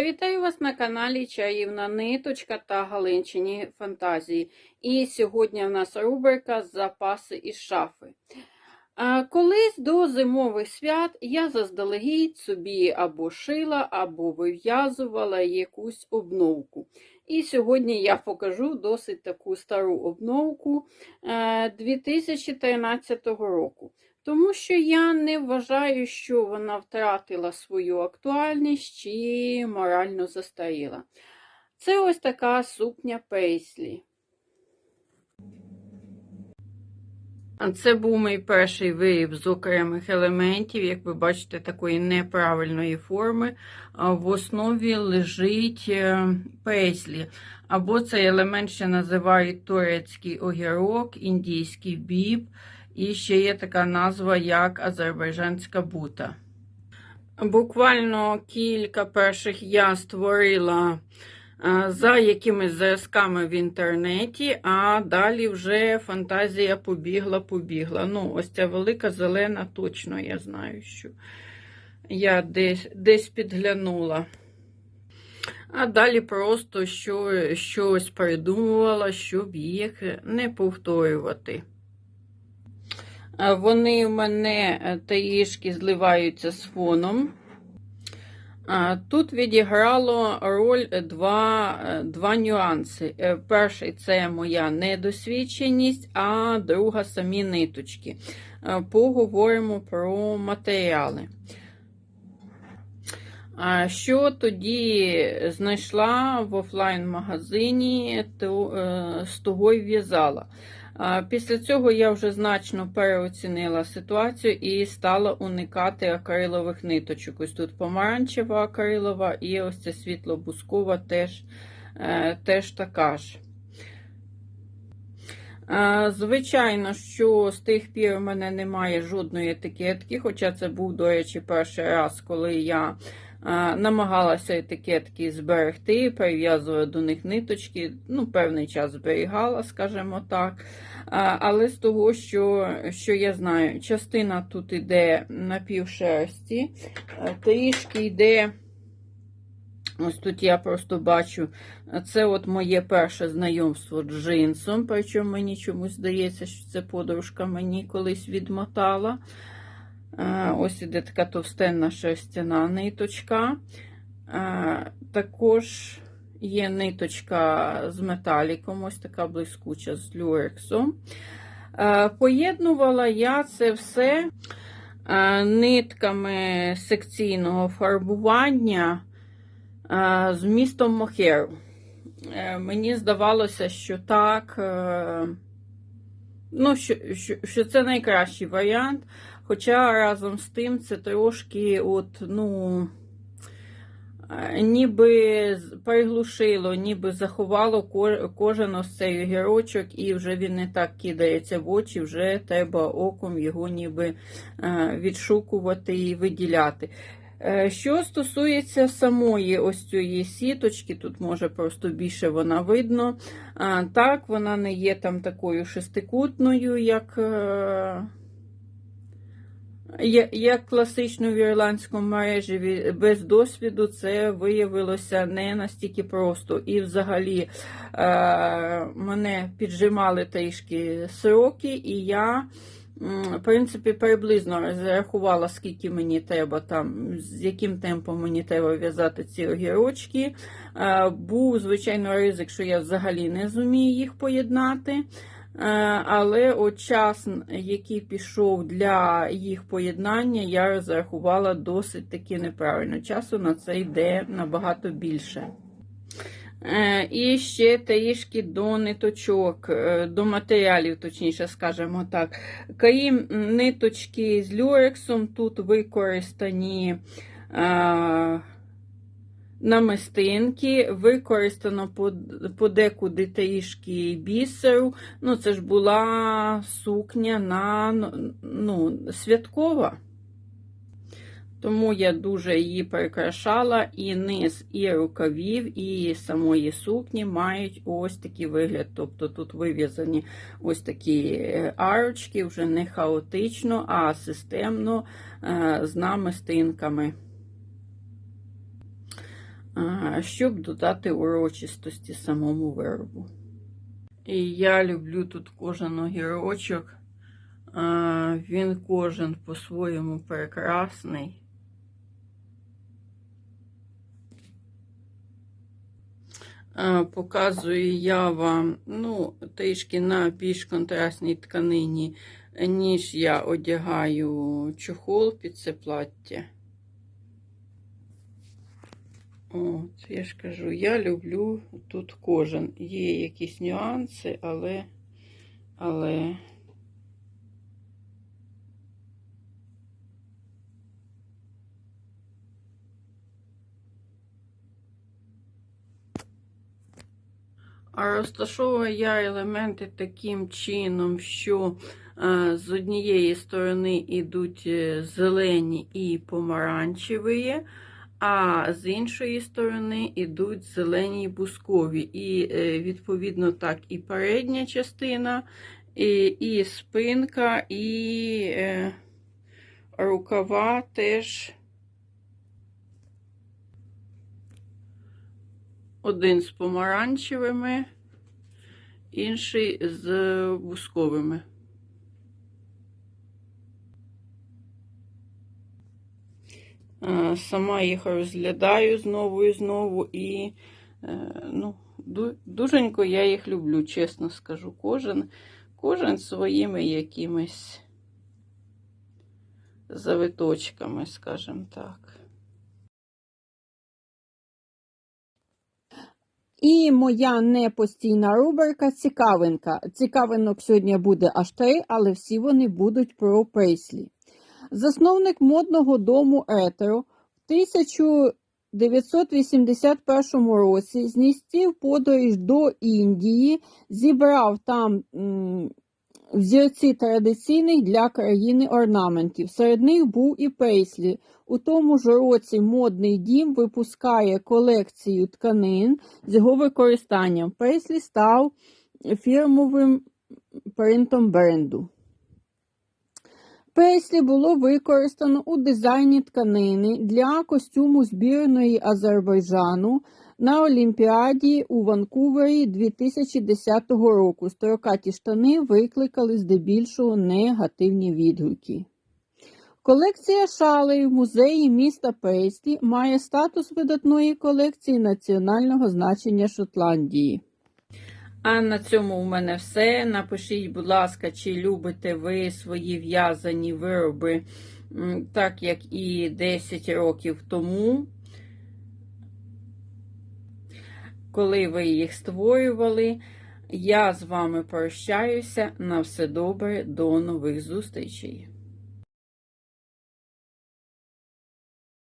Вітаю вас на каналі Чаївна Ниточка та Галинчині Фантазії. І сьогодні в нас рубрика Запаси із шафи. Колись до зимових свят я заздалегідь собі або шила, або вив'язувала якусь обновку. І сьогодні я покажу досить таку стару обновку е, 2013 року. Тому що я не вважаю, що вона втратила свою актуальність чи морально застаріла. Це ось така сукня пейслі. Це був мій перший виріб з окремих елементів, як ви бачите, такої неправильної форми. В основі лежить е, пейслі. Або цей елемент ще називають турецький огірок, індійський біб. І ще є така назва, як азербайджанська бута. Буквально кілька перших я створила за якимись зразками в інтернеті, а далі вже фантазія побігла-побігла. Ну, ось ця велика зелена, точно я знаю, що я десь десь підглянула. А далі просто що, щось придумувала, щоб їх не повторювати. Вони в мене трішки зливаються з фоном. Тут відіграло роль два два нюанси. Е, перший це моя недосвідченість, а друга самі ниточки. Поговоримо про матеріали. Що тоді знайшла в офлайн-магазині, то е, з того й в'язала. Після цього я вже значно переоцінила ситуацію і стала уникати акрилових ниточок. Ось тут помаранчева акрилова і ось ця світло-бускова теж, е, теж така ж. Звичайно, що з тих пір у мене немає жодної етикетки, хоча це був, до речі, перший раз, коли я намагалася етикетки зберегти, прив'язувала до них ниточки, ну, певний час зберігала, скажімо так. Але з того, що що я знаю, частина тут йде на півшерсті, трішки йде. Ось тут я просто бачу, це от моє перше знайомство з джинсом, причому мені чомусь здається, що це подружка мені колись відмотала. Ось іде така товстенна шерстяна ниточка. Також є ниточка з металіком, ось така блискуча з люрексом. Поєднувала я це все нитками секційного фарбування з містом Мохеру. Е, мені здавалося, що так, е, ну, що, що, що це найкращий варіант. Хоча разом з тим це трошки от, ну, е, ніби приглушило, ніби заховало кожен ось цей огірочок, і вже він не так кидається в очі, вже треба оком його ніби е, відшукувати і виділяти. Е, що стосується самої ось цієї сіточки, тут може просто більше вона видно. Так, вона не є там такою шестикутною, як як класично в ірландському мережі без досвіду це виявилося не настільки просто. І взагалі е, мене піджимали трішки сроки, і я, в принципі, приблизно розрахувала, скільки мені треба там, з яким темпом мені треба в'язати ці огірочки. Е, був, звичайно, ризик, що я взагалі не зумію їх поєднати. Е, але от час, який пішов для їх поєднання, я розрахувала досить таки неправильно. Часу на це йде набагато більше. Е, і ще трішки до ниточок, е, до матеріалів, точніше, скажімо так. Крім ниточки з люрексом, тут використані намистинки, використано подекуди трішки бісеру. Ну, це ж була сукня на ну, святкова. Тому я дуже її прикрашала, і низ, і рукавів, і самої сукні мають ось такий вигляд. Тобто тут вив'язані ось такі е, арочки, вже не хаотично, а системно е, з намистинками. Щоб додати урочистості самому виробу. І я люблю тут кожен огірочок. Він кожен по-своєму прекрасний. Показую я вам ну, трішки на більш контрастній тканині, ніж я одягаю чохол під це плаття. От, я ж кажу, я люблю тут кожен. Є якісь нюанси, але, але А розташовую я елементи таким чином, що е, з однієї сторони йдуть е, зелені і помаранчеві, а з іншої сторони йдуть зелені бускові. І, е, відповідно, так, і передня частина, і, і спинка, і е, рукава теж. Один з помаранчевими, інший з бусковими. Сама їх розглядаю знову і знову, і е, ну, дуженько я їх люблю, чесно скажу. Кожен, кожен своїми якимись завиточками, скажімо так. І моя непостійна рубрика Цікавинка. Цікавинок сьогодні буде аж три, але всі вони будуть про Прейслі. Засновник модного дому Етеро в 1981 році зністів подорож до Індії, зібрав там м, взірці традиційних для країни орнаментів. Серед них був і Пейслі. У тому ж році модний дім випускає колекцію тканин з його використанням. Пейслі став фірмовим принтом бренду. Пейслі було використано у дизайні тканини для костюму збірної Азербайджану на Олімпіаді у Ванкувері 2010 року. Строкаті штани викликали здебільшого негативні відгуки. Колекція шалей в музеї міста Пейслі має статус видатної колекції національного значення Шотландії. А на цьому у мене все. Напишіть, будь ласка, чи любите ви свої в'язані вироби, так як і 10 років тому, коли ви їх створювали. Я з вами прощаюся. На все добре, до нових зустрічей.